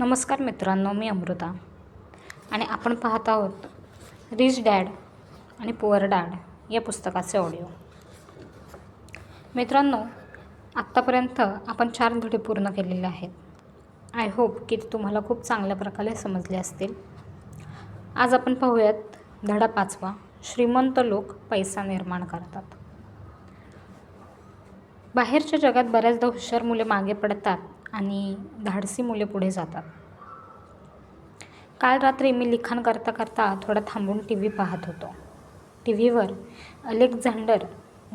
नमस्कार मित्रांनो मी अमृता. आणि आपण पाहत आहोत रिच डॅड आणि पुअर डॅड या पुस्तकाचे ऑडिओ मित्रांनो आत्तापर्यंत आपण चार धडे पूर्ण केलेले आहेत. आय होप की ते तुम्हाला खूप चांगल्या प्रकारे समजले असतील. आज आपण पाहूयात धडा पाचवा श्रीमंत लोक पैसा निर्माण करतात. बाहेरच्या जगात बऱ्याचदा हुशार मुले मागे पडतात आणि धाडसी मुले पुढे जातात. काल रात्री मी लिखाण करता करता थोडा थांबून टी व्ही पाहत होतो. टी व्हीवर अलेक्झांडर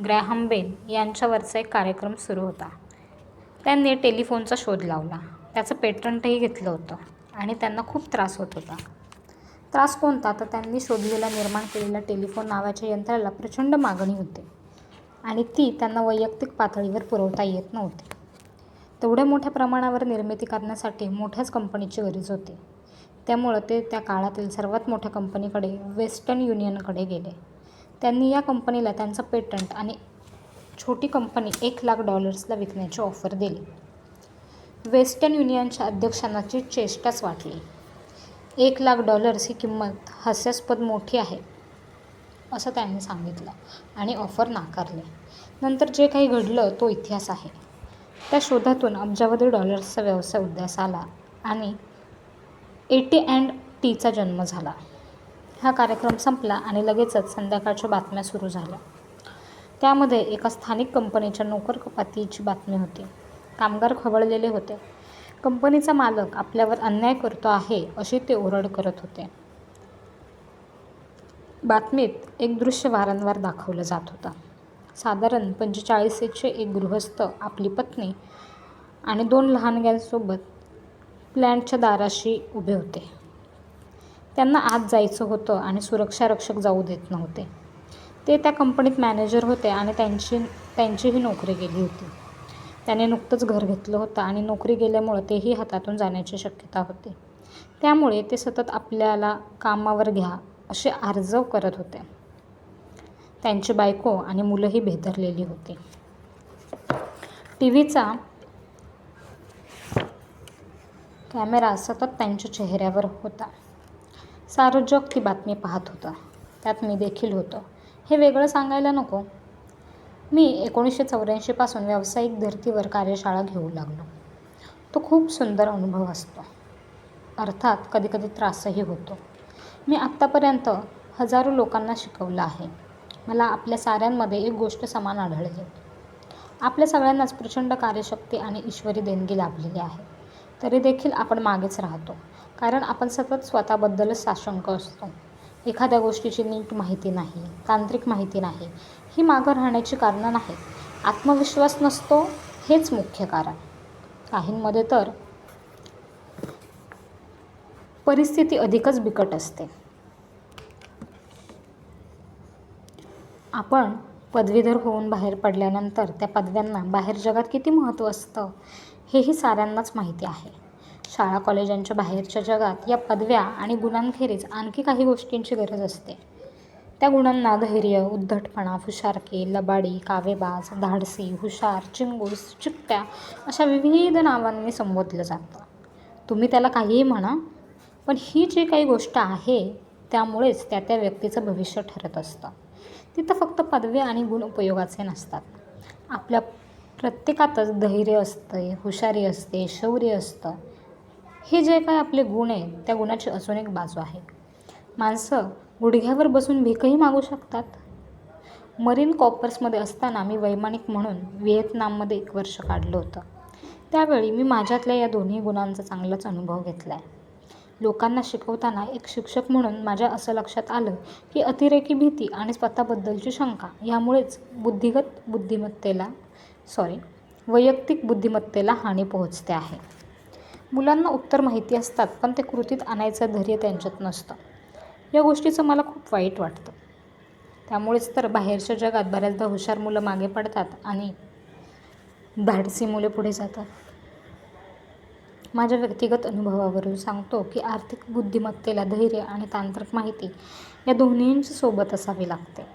ग्रॅहम बेल यांच्यावरचा एक कार्यक्रम सुरू होता. त्यांनी टेलिफोनचा शोध लावला. त्याचं पेटंटही घेतलं होतं आणि त्यांना खूप त्रास होत होता. त्रास कोणता? तर त्यांनी शोधलेला निर्माण केलेल्या टेलिफोन नावाच्या यंत्राला प्रचंड मागणी होती आणि ती त्यांना वैयक्तिक पातळीवर पुरवता येत नव्हती. तेवढ्या मोठ्या प्रमाणावर निर्मिती करण्यासाठी मोठ्याच कंपनीची गरज होती. त्यामुळं ते त्या काळातील सर्वात मोठ्या कंपनीकडे वेस्टर्न युनियनकडे गेले. त्यांनी या कंपनीला त्यांचं पेटंट आणि छोटी कंपनी एक लाख डॉलर्सला विकण्याची ऑफर दिली. वेस्टर्न युनियनच्या अध्यक्षांनाची चेष्टाच वाटली. एक लाख डॉलर्स ही किंमत हास्यास्पद मोठी आहे असं त्यांनी सांगितलं आणि ऑफर नाकारले. नंतर जे काही घडलं तो इतिहास आहे. त्या शोधातून अब्जावधी डॉलर्सचा व्यवसाय उद्यास आला आणि ए टी अँड टीचा जन्म झाला. हा कार्यक्रम संपला आणि लगेचच संध्याकाळच्या बातम्या सुरू झाल्या. त्यामध्ये एका स्थानिक कंपनीच्या नोकर कपातीची बातमी होती. कामगार खवळलेले होते. कंपनीचा मालक आपल्यावर अन्याय करतो आहे अशी ते ओरड करत होते. बातमीत एक दृश्य वारंवार दाखवलं जात होतं. साधारण पंचेचाळीसचे एक गृहस्थ आपली पत्नी आणि दोन लहानग्यांसोबत प्लॅन्टच्या दाराशी उभे होते. त्यांना आत जायचं होतं आणि सुरक्षारक्षक जाऊ देत नव्हते. ते त्या कंपनीत मॅनेजर होते आणि त्यांची त्यांचीही नोकरी गेली होती. त्याने नुकतंच घर घेतलं होतं आणि नोकरी गेल्यामुळं तेही हातातून जाण्याची शक्यता होती. त्यामुळे ते सतत आपल्याला कामावर घ्या असे आर्जव करत होते. त्यांची बायको आणि मुलंही भेदरलेली होती. टी व्हीचा कॅमेरा सतत त्यांच्या चेहऱ्यावर होता. सारं जग ती बातमी पाहत होतं. त्यात मी देखील होतो. हे वेगळं सांगायला नको. मी एकोणीसशे चौऱ्याऐंशीपासून व्यावसायिक धर्तीवर कार्यशाळा घेऊ लागलो. तो खूप सुंदर अनुभव असतो. अर्थात कधीकधी त्रासही होतो. मी आत्तापर्यंत हजारो लोकांना शिकवलं आहे. मला आपल्या साऱ्यांमध्ये एक गोष्ट समान आढळली. आपल्या सगळ्यांनाच प्रचंड कार्यशक्ती आणि ईश्वरी देणगी लाभलेली आहे. तरी देखील आपण मागेच राहतो. कारण आपण सतत स्वतःबद्दलच साशंक असतो. एखाद्या गोष्टीची नीट माहिती नाही तांत्रिक माहिती नाही ही मागं राहण्याची कारणं नाहीत. आत्मविश्वास नसतो हेच मुख्य कारण. काहींमध्ये तर परिस्थिती अधिकच बिकट असते. आपण पदवीधर होऊन बाहेर पडल्यानंतर त्या पदव्यांना बाहेर जगात किती महत्त्व असतं? हेही साऱ्यांनाच माहिती आहे. शाळा कॉलेजांच्या बाहेरच्या जगात या पदव्या आणि गुणांखेरीज आणखी काही गोष्टींची गरज असते. त्या गुणांना धैर्य उद्धटपणा हुशारकी लबाडी कावेबाज धाडसी हुशार चिंगूस चिकट्या अशा विविध नावांनी संबोधलं जातं. तुम्ही त्याला काहीही म्हणा पण ही जी काही गोष्ट आहे त्यामुळेच त्या त्या व्यक्तीचं भविष्य ठरत असतं. तिथं फक्त पदवी आणि गुण उपयोगाचे नसतात. आपल्या प्रत्येकातच धैर्य असते हुशारी असते शौर्य असतं. हे जे काय आपले गुण आहेत त्या गुणाची अजून एक बाजू आहे. माणसं गुडघ्यावर बसून भीकही मागू शकतात. मरीन कॉपर्समध्ये असताना मी वैमानिक म्हणून व्हिएतनाममध्ये एक वर्ष काढलं होतं. त्यावेळी मी माझ्यातल्या या दोन्ही गुणांचा चांगलाच अनुभव घेतला आहे लोकांना शिकवताना एक शिक्षक म्हणून माझ्या असं लक्षात आलं की अतिरेकी भीती आणि स्वतःबद्दलची शंका यामुळेच बुद्धिगत बुद्धिमत्तेला सॉरी वैयक्तिक बुद्धिमत्तेला हानी पोहोचते आहे. मुलांना उत्तर माहिती असतात पण ते कृतीत आणायचं धैर्य त्यांच्यात नसतं. या गोष्टीचं मला खूप वाईट वाटतं. त्यामुळेच तर बाहेरच्या जगात बऱ्याचदा हुशार मुलं मागे पडतात आणि धाडसी मुले पुढे जातात. माझ्या व्यक्तिगत अनुभवावरून सांगतो की आर्थिक बुद्धिमत्तेला धैर्य आणि तांत्रिक माहिती या दोन्हींची सोबत असावी लागते.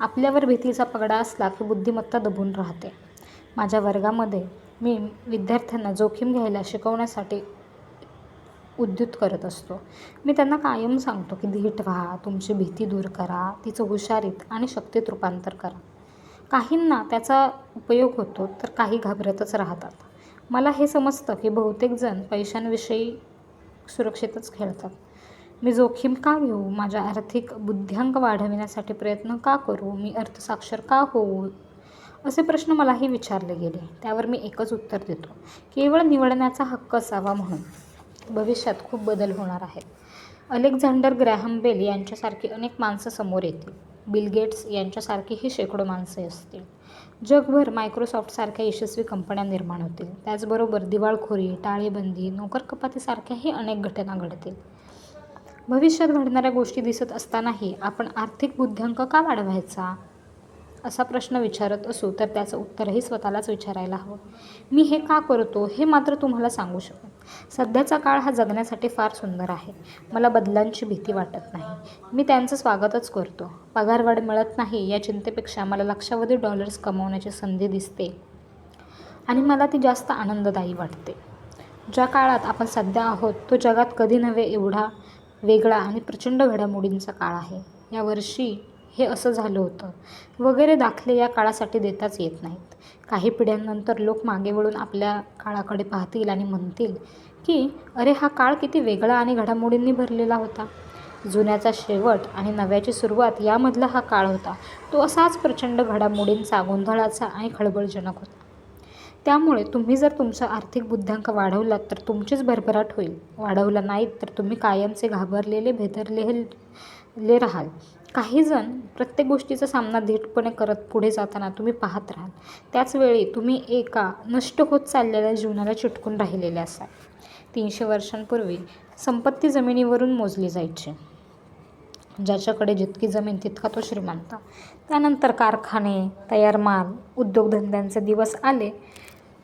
आपल्यावर भीतीचा पगडा असला की बुद्धिमत्ता दबून राहते. माझ्या वर्गामध्ये मी विद्यार्थ्यांना जोखीम घ्यायला शिकवण्यासाठी उद्युत करत असतो. मी त्यांना कायम सांगतो की धीट व्हा तुमची भीती दूर करा तिचं हुशारीत आणि शक्तीत रूपांतर करा. काहींना त्याचा उपयोग होतो तर काही घाबरतच राहतात. मला हे समजतं की बहुतेक जण पैशांविषयी सुरक्षितच खेळतात. मी जोखीम का घेऊ? माझ्या आर्थिक बुद्ध्यांक वाढविण्यासाठी प्रयत्न का करू? मी अर्थसाक्षर का होऊ? असे प्रश्न मलाही विचारले गेले. त्यावर मी एकच उत्तर देतो. केवळ निवडण्याचा हक्क असावा म्हणून. भविष्यात खूप बदल होणार आहेत. अलेक्झांडर ग्रॅहम बेल यांच्यासारखी अनेक माणसं समोर येतील. बिल गेट्स यांच्यासारखीही शेकडो माणसे असतील. जगभर मायक्रोसॉफ्टसारख्या यशस्वी कंपन्या निर्माण होतील. त्याचबरोबर दिवाळखोरी टाळेबंदी नोकरकपातीसारख्याही अनेक घटना घडतील. भविष्यात घडणाऱ्या गोष्टी दिसत असतानाही आपण आर्थिक बुद्ध्यांक का वाढवायचा? असा प्रश्न विचारत असू तर त्याचं उत्तरही स्वतःलाच विचारायला हवं. मी हे का करतो हे मात्र तुम्हाला सांगू शकतो सध्याचा काळ हा जगण्यासाठी फार सुंदर आहे. मला बदलांची भीती वाटत नाही. मी त्यांचं स्वागतच करतो. पगारवाढ मिळत नाही या चिंतेपेक्षा मला लक्षावधी डॉलर्स कमवण्याची संधी दिसते. आणि मला ती जास्त आनंददायी वाटते. ज्या काळात आपण सध्या आहोत तो जगात कधी नव्हे एवढा वेगळा आणि प्रचंड घडामोडींचा काळ आहे. यावर्षी हे असं झालं होतं. वगैरे दाखले या काळासाठी देताच येत नाहीत. काही पिढ्यांनंतर लोक मागे वळून आपल्या काळाकडे पाहतील आणि म्हणतील की अरे हा काळ किती वेगळा आणि घडामोडींनी भरलेला होता. जुन्याचा शेवट आणि नव्याची सुरुवात यामधला हा काळ होता. तो असाच प्रचंड घडामोडींचा गोंधळाचा आणि खळबळजनक होता. त्यामुळे तुम्ही जर तुमचा आर्थिक बुद्ध्यांक वाढवलात तर तुमचीच भरभराट होईल. वाढवला नाहीत तर तुम्ही कायमचे घाबरलेले भेदरलेले राहाल. काहीजण प्रत्येक गोष्टीचा सामना धीटपणे करत पुढे जाताना तुम्ही पाहत राहाल. त्याचवेळी तुम्ही एका नष्ट होत चाललेल्या जीवनाला चिटकून राहिलेले असाल. तीनशे वर्षांपूर्वी संपत्ती जमिनीवरून मोजली जायची. ज्याच्याकडे जितकी जमीन तितका तो श्रीमंत. त्यानंतर कारखाने तयार माल उद्योगधंद्यांचे दिवस आले.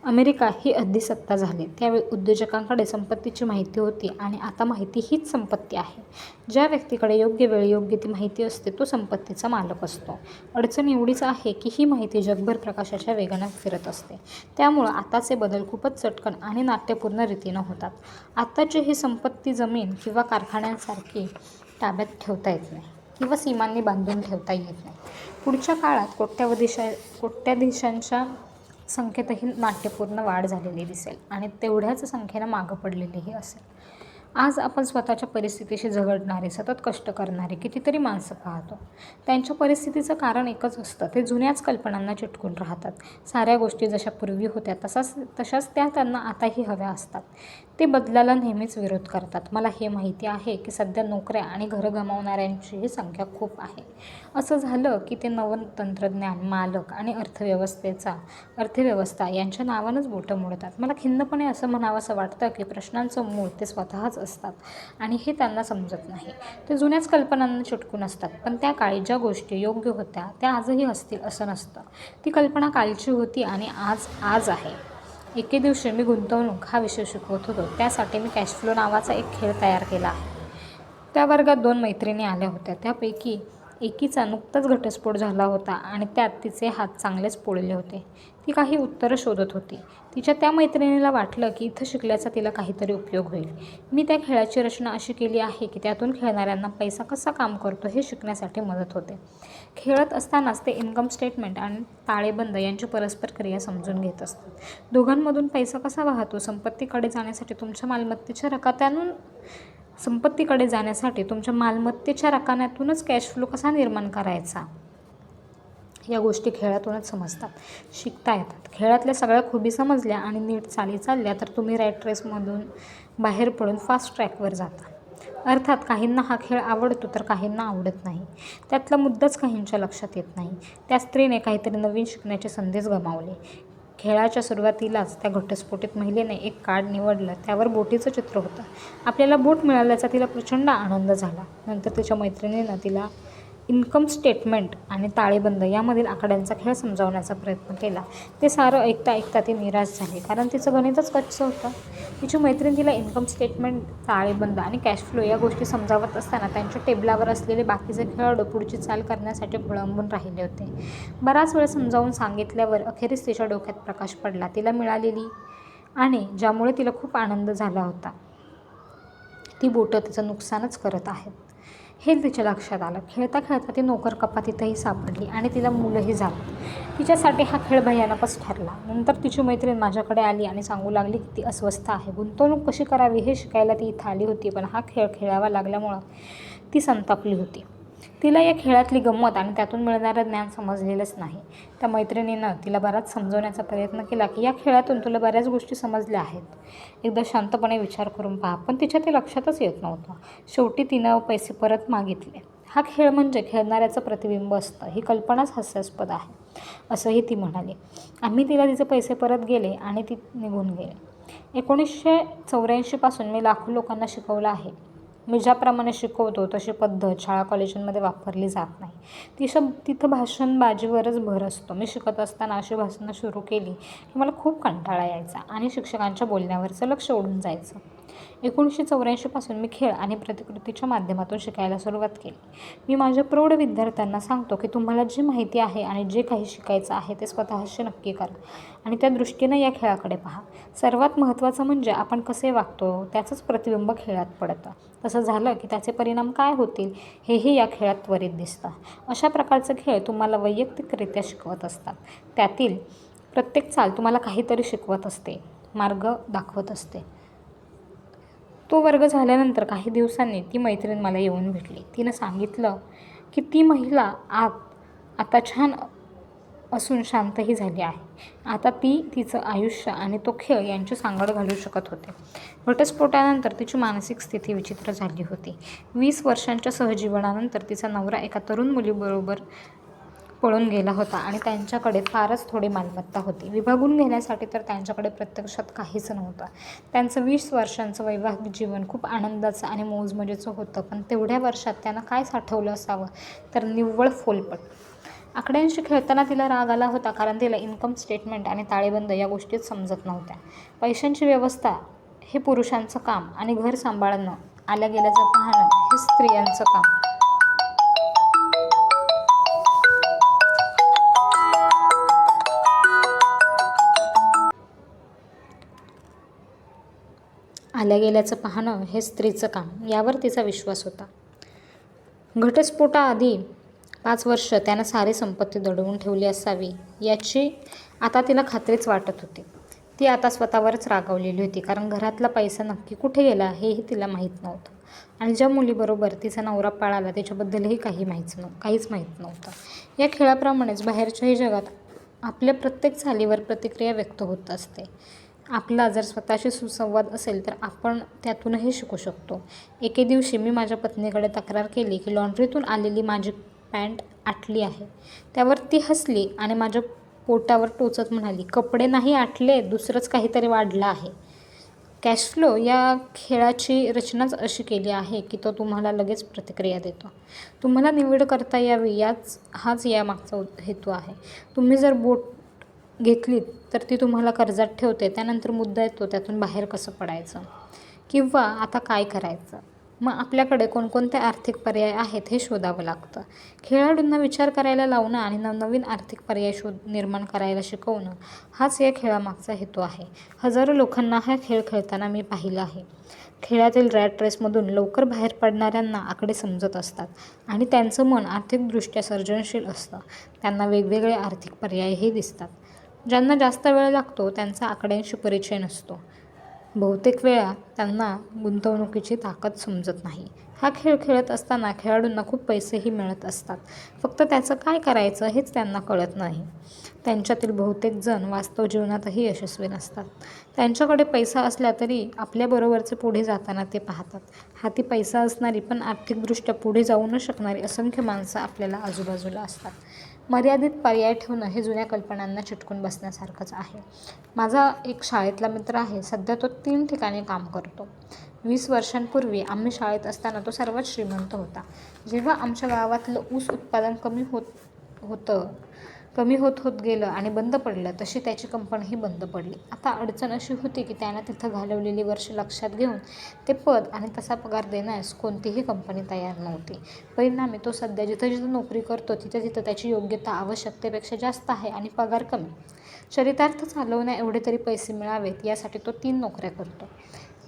अमेरिका ही अधिसत्ता झाली. त्यावेळी उद्योजकांकडे संपत्तीची माहिती होती आणि आता माहिती हीच संपत्ती आहे. ज्या व्यक्तीकडे योग्य वेळी योग्य ती माहिती असते तो संपत्तीचा मालक असतो. अडचण एवढीच आहे की ही माहिती जगभर प्रकाशाच्या वेगानं फिरत असते. त्यामुळं आताचे बदल खूपच चटकन आणि नाट्यपूर्ण रीतीनं होतात. आत्ताची ही संपत्ती जमीन किंवा कारखान्यांसारखी ताब्यात ठेवता येत नाही किंवा सीमांनी बांधून ठेवता येत नाही. पुढच्या काळात कोट्यावधीशा कोट्याधीशांच्या संख्येतही नाट्यपूर्ण वाढ झालेली दिसेल आणि तेवढ्याच संख्येनं मागं पडलेलीही असेल. आज आपण स्वतःच्या परिस्थितीशी झगडणारे सतत कष्ट करणारे कितीतरी माणसं पाहतो. त्यांच्या परिस्थितीचं कारण एकच असतं ते जुन्याच कल्पनांना चिटकून राहतात. साऱ्या गोष्टी जशा पूर्वी होत्या तसाच तशाच त्या त्यांना आताही हव्या असतात. ते बदलाला नेहमीच विरोध करतात. मला हे माहिती आहे की सध्या नोकऱ्या आणि घरं गमावणाऱ्यांचीही संख्या खूप आहे. असं झालं की ते नवं तंत्रज्ञान मालक आणि अर्थव्यवस्थेचा अर्थव्यवस्था यांच्या नावानंच बोटं मोडतात. मला खिन्नपणे असं म्हणावंसं वाटतं की प्रश्नांचं मूळ ते स्वतःच असतात आणि हे त्यांना समजत नाही. ते जुन्याच कल्पनांना चिटकून असतात पण त्या काळी ज्या गोष्टी योग्य होत्या त्या आजही असतील असं नसतं. ती कल्पना कालची होती आणि आज आज आहे. एके दिवशी मी गुंतवणूक हा विषय शिकवत होतो. त्यासाठी मी कॅशफ्लो नावाचा एक खेळ तयार केला. आहे त्या वर्गात दोन मैत्रिणी आल्या होत्या. त्यापैकी एकीचा नुकताच घटस्फोट झाला होता आणि त्यात तिचे हात चांगलेच पोळले होते. ती काही उत्तरं शोधत होती. तिच्या त्या मैत्रिणीला वाटलं की इथं शिकल्याचा तिला काहीतरी उपयोग होईल. मी त्या खेळाची रचना अशी केली आहे की त्यातून खेळणाऱ्यांना पैसा कसा काम करतो हे शिकण्यासाठी मदत होते. खेळत असतानाच ते इन्कम स्टेटमेंट आणि ताळेबंद यांची परस्पर क्रिया समजून घेत असतात. दोघांमधून पैसा कसा वाहतो संपत्तीकडे जाण्यासाठी तुमच्या मालमत्तेच्या रकात्यानून संपत्तीकडे जाण्यासाठी तुमच्या मालमत्तेच्या रकान्यातूनच कॅश फ्लो कसा निर्माण करायचा? या गोष्टी खेळातूनच समजतात शिकता येतात. खेळातल्या सगळ्या खुबी समजल्या आणि नीट चाली चालल्या तर तुम्ही रॅट रेसमधून बाहेर पडून फास्ट ट्रॅकवर जाता. अर्थात काहींना हा खेळ आवडतो तर काहींना आवडत नाही. त्यातला मुद्दाच काहींच्या लक्षात येत नाही. त्या स्त्रीने काहीतरी नवीन शिकण्याची संधीच गमावले. खेळाच्या सुरुवातीलाच त्या घटस्फोटित महिलेने एक कार्ड निवडलं. त्यावर बोटीचं चित्र होतं. आपल्याला बोट मिळाल्याचा तिला प्रचंड आनंद झाला. नंतर तिच्या मैत्रिणीनं तिला इन्कम स्टेटमेंट आणि ताळेबंद यामधील आकड्यांचा खेळ समजावण्याचा प्रयत्न केला. ते सारं ऐकता ऐकता ती निराश झाली कारण तिचं गणितच कच्चं होतं. तिची मैत्रीण तिला इन्कम स्टेटमेंट ताळेबंद आणि कॅश फ्लो या गोष्टी समजावत असताना त्यांच्या टेबलावर असलेले बाकीचे खेळाडू पुढची चाल करण्यासाठी खोळंबून राहिले होते. बराच वेळ समजावून सांगितल्यावर अखेरीस तिच्या डोक्यात प्रकाश पडला. तिला मिळालेली आणि ज्यामुळे तिला खूप आनंद झाला होता. ती बोटं तिचं नुकसानच करत आहेत. हे तिच्या लक्षात आलं. खेळता खेळता ती नोकर कपातीतही सापडली आणि तिला मुलंही झाली. तिच्यासाठी हा खेळ भयानकच ठरला. नंतर तिची मैत्रीण माझ्याकडे आली आणि सांगू लागली की ती अस्वस्थ आहे. गुंतवणूक कशी करावी हे शिकायला ती इथं आली होती पण हा खेळ खेळावा लागल्यामुळं ती संतापली होती. तिला या खेळातली गंमत आणि त्यातून मिळणारं ज्ञान समजलेलंच नाही. त्या मैत्रिणीनं तिला बराच समजवण्याचा प्रयत्न केला की या खेळातून तुला बऱ्याच गोष्टी समजल्या आहेत. एकदा शांतपणे विचार करून पहा पण तिच्या ते लक्षातच येत नव्हतं. शेवटी तिनं पैसे परत मागितले. हा खेळ म्हणजे खेळणाऱ्याचं प्रतिबिंब असतं. ही कल्पनाच हास्यास्पद आहे असंही ती म्हणाली. आम्ही तिला तिचे पैसे परत गेले आणि ती निघून गेले. एकोणीसशे चौऱ्याऐंशीपासून मी लाखो लोकांना शिकवलं आहे. मी ज्याप्रमाणे शिकवतो तशी पद्धत शाळा कॉलेजांमध्ये वापरली जात नाही. ती तिथं भाषणबाजीवरच भर असतो. मी शिकत असताना अशी भाषणं सुरू केली की मला खूप कंटाळा यायचा आणि शिक्षकांच्या बोलण्यावरचं लक्ष ओढून जायचं. एकोणीसशे चौऱ्याऐंशीपासून मी खेळ आणि प्रतिकृतीच्या माध्यमातून शिकायला सुरुवात केली. मी माझ्या प्रौढ विद्यार्थ्यांना सांगतो की तुम्हाला जी माहिती आहे आणि जे काही शिकायचं आहे ते स्वतःशी नक्की करा आणि त्या दृष्टीनं या खेळाकडे पहा. सर्वात महत्त्वाचं म्हणजे आपण कसे वागतो त्याचंच प्रतिबिंब खेळात पडतं. तसं झालं की त्याचे परिणाम काय होतील हेही या खेळात त्वरित दिसतं. अशा प्रकारचे खेळ तुम्हाला वैयक्तिकरित्या शिकवत असतात. त्यातील प्रत्येक चाल तुम्हाला काहीतरी शिकवत असते मार्ग दाखवत असते. तो वर्ग झाल्यानंतर काही दिवसांनी ती मैत्रीण मला येऊन भेटली. तिनं सांगितलं की ती महिला आत आता छान असून शांतही झाली आहे. आता ती तिचं आयुष्य आणि तो खेळ यांची सांगड घालू शकत होते. घटस्फोटानंतर तिची मानसिक स्थिती विचित्र झाली होती. वीस वर्षांच्या सहजीवनानंतर तिचा नवरा एका तरुण मुलीबरोबर पळून गेला होता आणि त्यांच्याकडे फारच थोडी मालमत्ता होती. विभागून घेण्यासाठी तर त्यांच्याकडे प्रत्यक्षात काहीच नव्हतं. त्यांचं वीस वर्षांचं वैवाहिक जीवन खूप आनंदाचं आणि मोजमजेचं होतं. पण तेवढ्या वर्षात त्यांना काय साठवलं असावं? तर निव्वळ फोलपट. आकड्यांशी खेळताना तिला राग आला होता कारण तिला इन्कम स्टेटमेंट आणि ताळेबंद या गोष्टीच समजत नव्हत्या. पैशांची व्यवस्था हे पुरुषांचं काम आणि घर सांभाळणं आल्या गेल्याचं पाहणं हे स्त्रियांचं काम. झाल्या गेल्याचं पाहणं हे स्त्रीचं काम यावर तिचा विश्वास होता. घटस्फोटाआधी पाच वर्ष त्यानं सारी संपत्ती दडवून ठेवली असावी याची आता तिला खात्रीच वाटत होती. ती आता स्वतःवरच रागावलेली होती कारण घरातला पैसा नक्की कुठे गेला हेही तिला माहीत नव्हतं. आणि ज्या मुलीबरोबर तिचा नवरा पाळाला त्याच्याबद्दलही काही माहीत नव्ह काहीच माहीत नव्हतं. या खेळाप्रमाणेच बाहेरच्याही जगात आपल्या प्रत्येक चालीवर प्रतिक्रिया व्यक्त होत असते. आपला जर स्वतःशी सुसंवाद असेल तर आपण त्यातूनही शिकू शकतो. एके दिवशी मी माझ्या पत्नीकडे तक्रार केली की लॉन्ड्रीतून आलेली माझी पॅन्ट आटली आहे. त्यावर ती हसली आणि माझ्या पोटावर टोचत म्हणाली कपडे नाही आटले दुसरंच काहीतरी वाढलं आहे. कॅश फ्लो या खेळाची रचनाच अशी केली आहे की तो तुम्हाला लगेच प्रतिक्रिया देतो. तुम्हाला निवड करता यावी याच हाच यामागचा हेतू आहे. तुम्ही जर बोट घेतलीत तर ती तुम्हाला कर्जात ठेवते. त्यानंतर मुद्दा येतो त्यातून बाहेर कसं पडायचं? किंवा आता काय करायचं? मग आपल्याकडे कोणकोणते आर्थिक पर्याय आहेत हे शोधावं लागतं. खेळाडूंना विचार करायला लावणं आणि नवनवीन आर्थिक पर्याय शोध निर्माण करायला शिकवणं हाच या खेळामागचा हेतू आहे. हजारो लोकांना हा खेळ खेळताना मी पाहिलं आहे. खेळातील रॅट रेसमधून लवकर बाहेर पडणाऱ्यांना आकडे समजत असतात आणि त्यांचं मन आर्थिकदृष्ट्या सर्जनशील असतं. त्यांना वेगवेगळे आर्थिक पर्यायही दिसतात. ज्यांना जास्त वेळ लागतो त्यांचा आकड्यांशी परिचय नसतो. बहुतेक वेळा त्यांना गुंतवणुकीची ताकद समजत नाही. हा खेळ खेळत असताना खेळाडूंना खूप पैसेही मिळत असतात. फक्त त्याचं काय करायचं हेच त्यांना कळत नाही. त्यांच्यातील बहुतेक जण वास्तव जीवनातही यशस्वी नसतात. त्यांच्याकडे पैसा असला तरी आपल्याबरोबरचे पुढे जाताना ते पाहतात. हाती पैसा असणारी पण आर्थिकदृष्ट्या पुढे जाऊ न शकणारी असंख्य माणसं आपल्याला आजूबाजूला असतात. मर्यादित पर्याय ठेवणं हे जुन्या कल्पनांना चिटकून बसण्यासारखंच आहे. माझा एक शाळेतला मित्र आहे. सध्या तो तीन ठिकाणी काम करतो. वीस वर्षांपूर्वी आम्ही शाळेत असताना तो सर्वात श्रीमंत होता. जेव्हा आमच्या गावातलं ऊस उत्पादन कमी होत होतं कमी होत होत गेलं आणि बंद पडलं तशी त्याची कंपनीही बंद पडली. आता अडचण अशी होती की त्यानं तिथं घालवलेली वर्ष लक्षात घेऊन ते पद आणि तसा पगार देण्यास कोणतीही कंपनी तयार नव्हती. परिणामी तो सध्या जिथं जिथं नोकरी करतो तिथं तिथं त्याची योग्यता आवश्यकतेपेक्षा जास्त आहे आणि पगार कमी. चरितार्थ चालवण्या एवढे तरी पैसे मिळावेत यासाठी तो तीन नोकऱ्या करतो.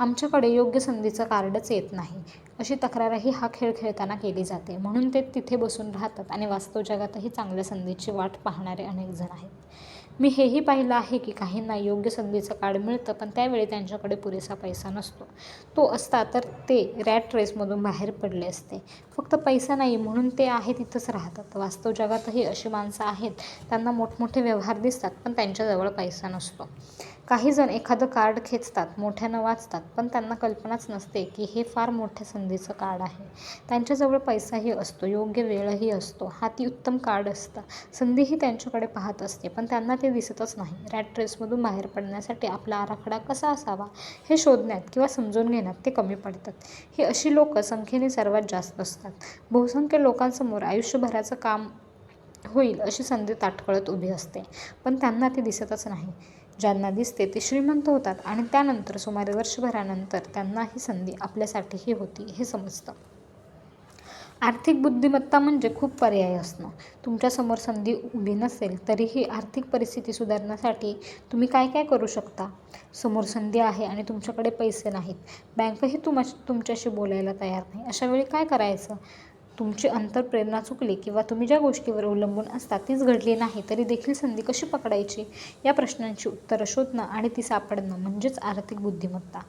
आमच्याकडे योग्य संधीचं कार्डच येत नाही. अशी तक्रारही हा खेळ खेळताना केली जाते. म्हणून ते तिथे बसून राहतात आणि वास्तव जगातही चांगल्या संधीची वाट पाहणारे अनेक जण आहेत. मी हेही पाहिलं आहे की काहींना योग्य संधीचं कार्ड मिळतं पण त्यावेळी त्यांच्याकडे पुरेसा पैसा नसतो. तो असता तर ते रॅट रेसमधून बाहेर पडले असते. फक्त पैसा नाही म्हणून ते आहे तिथंच राहतात. वास्तव जगातही अशी माणसं आहेत. त्यांना मोठमोठे व्यवहार दिसतात पण त्यांच्याजवळ पैसा नसतो. काही जण एखादं कार्ड खेचतात मोठ्यानं वाचतात पण त्यांना कल्पनाच नसते की हे फार मोठ्या संधीचं कार्ड आहे. त्यांच्याजवळ पैसाही असतो योग्य वेळही असतो. हाती उत्तम कार्ड असतं. संधीही त्यांच्याकडे पाहत असते पण त्यांना ते दिसतच नाही. रॅट रेसमधून बाहेर पडण्यासाठी आपला आराखडा कसा असावा हे शोधण्यात किंवा समजून घेण्यात ते कमी पडतात. ही अशी लोकं संख्येने सर्वात जास्त असतात. बहुसंख्य लोकांसमोर आयुष्यभराचं काम होईल अशी संधी ताटकळत उभी असते पण त्यांना ती दिसतच नाही. ज्यांना दिसते ते श्रीमंत होतात आणि त्यानंतर सुमारे वर्षभरानंतर त्यांना ही संधी आपल्यासाठीही होती हे समजतं. आर्थिक बुद्धिमत्ता म्हणजे खूप पर्याय असणं. तुमच्यासमोर संधी उभी नसेल तरीही आर्थिक परिस्थिती सुधारण्यासाठी तुम्ही काय काय करू शकता? समोर संधी आहे आणि तुमच्याकडे पैसे नाहीत. बँकही तुम तुमच्याशी बोलायला तयार नाही. अशावेळी काय करायचं? तुमची अंतरप्रेरणा चुकली किंवा तुम्ही ज्या गोष्टीवर अवलंबून असता तीच घडली नाही तरी देखील संधी कशी पकडायची? या प्रश्नांची उत्तरं शोधणं आणि ती सापडणं म्हणजेच आर्थिक बुद्धिमत्ता.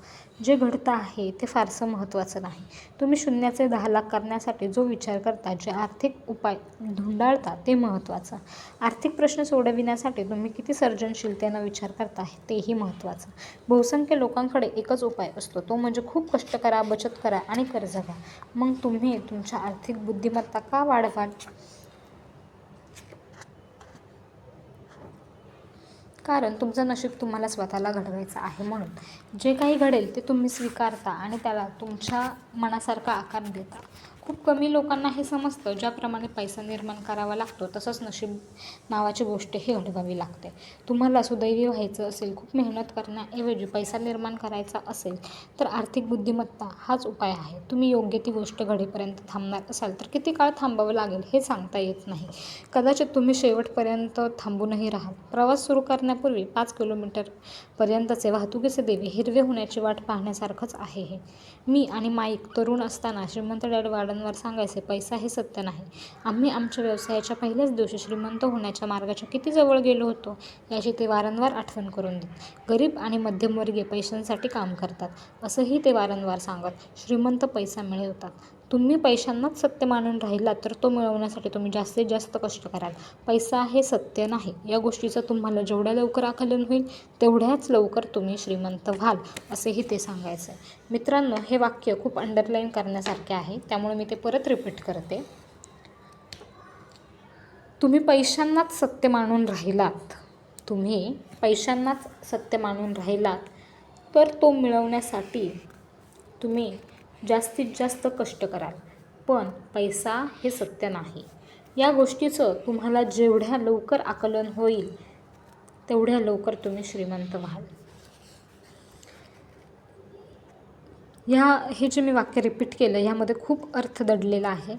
जे घडतं आहे ते फारसं महत्त्वाचं नाही. तुम्ही शून्याचे दहा लाख करण्यासाठी जो विचार करता जे आर्थिक उपाय धुंडाळता ते महत्त्वाचं. आर्थिक प्रश्न सोडविण्यासाठी तुम्ही किती सर्जनशीलतेनं विचार करता तेही महत्त्वाचं. बहुसंख्य लोकांकडे एकच उपाय असतो तो म्हणजे खूप कष्ट करा बचत करा आणि कर्ज घ्या. मग तुम्ही तुमच्या आर्थिक बुद्धिमत्ता का वाढवाल? कारण तुमचं नशीब तुम्हाला स्वतःला घडवायचं आहे म्हणून. जे काही घडेल ते तुम्ही स्वीकारता आणि त्याला तुमच्या मनासारखा आकार देता. खूप कमी लोकांना हे समजतं ज्याप्रमाणे पैसा निर्माण करावा लागतो तसंच नशीब नावाची गोष्टही घडवावी लागते. तुम्हाला सुदैवी व्हायचं असेल खूप मेहनत करण्याऐवजी पैसा निर्माण करायचा असेल तर आर्थिक बुद्धिमत्ता हाच उपाय आहे. तुम्ही योग्य ती गोष्ट घडेपर्यंत थांबणार असाल तर किती काळ थांबावं लागेल हे सांगता येत नाही. कदाचित तुम्ही शेवटपर्यंत थांबूनही राहाल. प्रवास सुरू करण्यापूर्वी पाच किलोमीटरपर्यंतचे वाहतुकीचे देवी हे हिरवे होण्याची वाट पाहण्यासारखंच आहे हे. मी आणि माईक तरुण असताना श्रीमंत डॅड वारंवार सांगायचे पैसा हे सत्य नाही. आम्ही आमच्या व्यवसायाच्या पहिल्याच दिवशी श्रीमंत होण्याच्या मार्गाच्या किती जवळ गेलो होतो याची ते वारंवार आठवण करून देत. गरीब आणि मध्यमवर्गीय पैशांसाठी काम करतात असंही ते वारंवार सांगत श्रीमंत पैसा मिळवतात. तुम्ही पैशांनाच सत्य मानून राहिलात तर तो मिळवण्यासाठी तुम्ही जास्तीत जास्त कष्ट कराल. पैसा हे सत्य नाही. या गोष्टीचं तुम्हाला जेवढ्या लवकर आकलन होईल तेवढ्याच लवकर तुम्ही श्रीमंत व्हाल असेही ते सांगायचं मित्रांनो हे वाक्य खूप अंडरलाईन करण्यासारखे आहे. त्यामुळे मी ते परत रिपीट करते. तुम्ही पैशांनाच सत्य मानून राहिलात. तुम्ही पैशांनाच सत्य मानून राहिलात तर तो मिळवण्यासाठी तुम्ही जास्तीत जास्त कष्ट कराल. पण पैसा हे सत्य नाही. या गोष्टीचं तुम्हाला जेवढ्या लवकर आकलन होईल तेवढ्या लवकर तुम्ही श्रीमंत व्हाल. ह्या हे जे मी वाक्य रिपीट केलं ह्यामध्ये खूप अर्थ दडलेला आहे.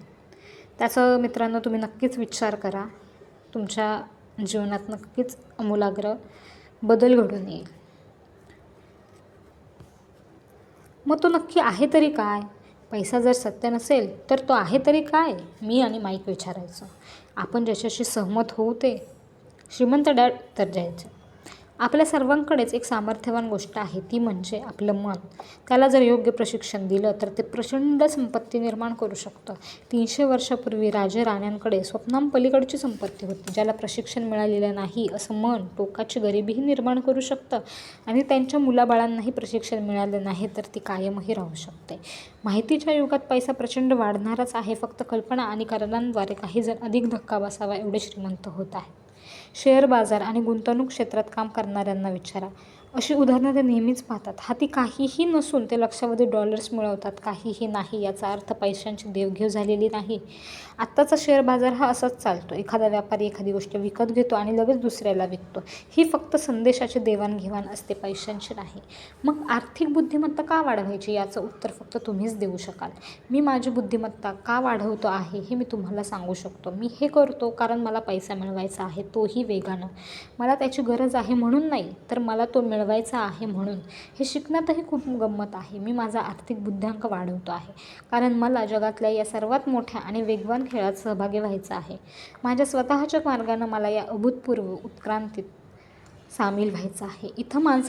त्याचं मित्रांनो तुम्ही नक्कीच विचार करा. तुमच्या जीवनात नक्कीच अमूलाग्र बदल घडून येईल. मग तो नक्की आहे तरी काय? पैसा जर सत्य नसेल तर तो आहे तरी काय? मी आणि माईक विचारायचो. आपण ज्याच्याशी सहमत होऊ ते. श्रीमंत डॅड तर जायचं. आपल्या सर्वांकडेच एक सामर्थ्यवान गोष्ट आहे ती म्हणजे आपलं मन. त्याला जर योग्य प्रशिक्षण दिलं तर ते प्रचंड संपत्ती निर्माण करू शकतं. तीनशे वर्षापूर्वी राजे राण्यांकडे स्वप्नांपलीकडची संपत्ती होती ज्याला प्रशिक्षण मिळालेलं नाही असं मन टोकाची गरिबीही निर्माण करू शकतं. आणि त्यांच्या मुलाबाळांनाही प्रशिक्षण मिळालं नाही तर ती कायमही राहू शकते. माहितीच्या युगात पैसा प्रचंड वाढणारच आहे फक्त कल्पना आणि कारणांद्वारे काही जण अधिक धक्का बसावा एवढे श्रीमंत होत आहेत. शेअर बाजार आणि गुंतवणूक क्षेत्रात काम करणाऱ्यांना विचारा. अशी उदाहरणं ते नेहमीच पाहतात. हाती काहीही नसून ते लक्षावधी डॉलर्स मिळवतात. काहीही नाही याचा अर्थ पैशांची देवघेव झालेली नाही. आत्ताचा शेअर बाजार हा असाच चालतो. एखादा व्यापारी एखादी गोष्ट विकत घेतो आणि लगेच दुसऱ्याला विकतो. ही फक्त संदेशाची देवाणघेवाण असते पैशांची नाही. मग आर्थिक बुद्धिमत्ता का वाढवायची याचं उत्तर फक्त तुम्हीच देऊ शकाल. मी माझी बुद्धिमत्ता का वाढवतो आहे हे मी तुम्हाला सांगू शकतो. मी हे करतो कारण मला पैसा मिळवायचा आहे तोही वेगानं. मला त्याची गरज आहे म्हणून नाही तर मला तो मिळ मिळवायचा आहे म्हणून. हे शिकण्यातही खूप गंमत आहे. मी माझा आर्थिक बुद्ध्यांक वाढवतो आहे. कारण मला जगातल्या या सर्वात मोठ्या आणि वेगवान खेळात सहभागी व्हायचं आहे. माझ्या स्वतःच्या मार्गानं मला या अभूतपूर्व उत्क्रांतीत सामील व्हायचं आहे. इथं माणसं